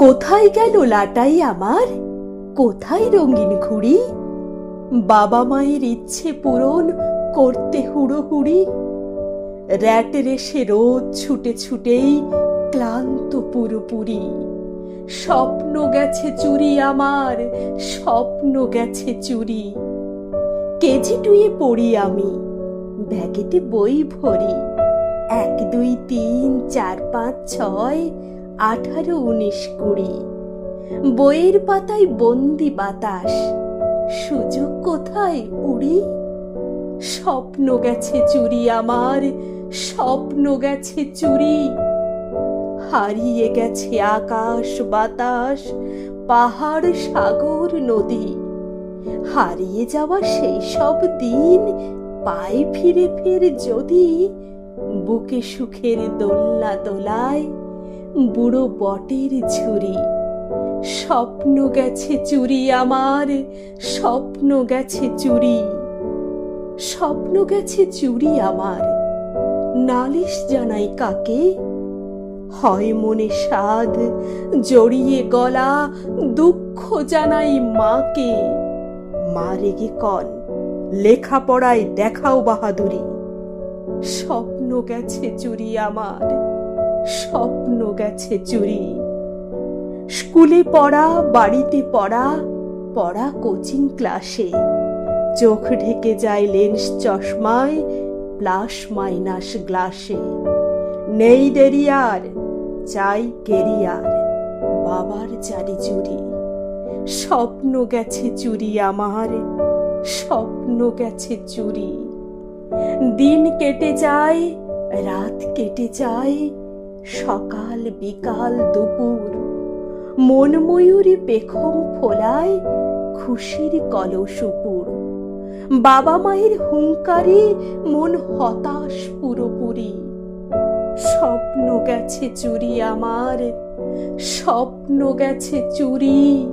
কোথায় গেল লাটাই আমার? কোথায় রঙিন ঘুড়ি? বাবা মায়ের ইচ্ছে পূরণ করতে হুড়োহুড়ি। র্যাট রেসে রোজ ছুটে ছুটেই ক্লান্ত পুরোপুরি। স্বপ্ন গেছে চুরি আমার, স্বপ্ন গেছে চুরি। কেজি টুয়ে পড়ি আমি ব্যাগেতে বই ভরি। এক, দুই, তিন, চার, পাঁচ, ছয় আঠারো উনিশ কুড়ি। বইয়ের পাতায় বন্দি বাতাস। সুযোগ কোথায়, উড়ি? স্বপ্ন গেছে চুরি আমার, স্বপ্ন গেছে চুরি। হারিয়ে গেছে আকাশ, বাতাস, পাহাড়, সাগর, নদী। হারিয়ে যাওয়া সেই সব দিন, পায়ে ফিরে ফের যদি, বুকে সুখের দোলনা দোলায় বুড়ো বটের ঝুরি স্বপ্ন গেছে চুরি আমার, স্বপ্ন গেছে চুরি। স্বপ্ন গেছে চুরি আমার, নালিশ জানাই কাকে? হয় মনে সাধ জড়িয়ে গলা, দুঃখ জানাই মাকে। মা রেগে কন, লেখাপড়ায় দেখাও বাহাদুরি। স্বপ্ন গেছে চুরি আমার স্বপ্ন গেছে চুরি। স্কুলে পড়া, বাড়িতে পড়া পড়া কোচিং ক্লাসে। চোখ ঢেকে যায় লেন্স চশমায় প্লাস মাইনাস গ্লাসে। নেই দেরি আর চাই কেরিয়ার, বাবার চারি চুরি। স্বপ্ন গেছে চুরি আমার, স্বপ্ন গেছে চুরি। দিন কেটে যায়, রাত কেটে যায় সকাল বিকাল দুপুর। মন ময়ূরী পেখম ফোলায় খুশির কলসুপুর বাবা মায়ের হুঙ্কারে মন হতাশ পুরোপুরি। স্বপ্ন গেছে চুরি আমার, স্বপ্ন গেছে চুরি।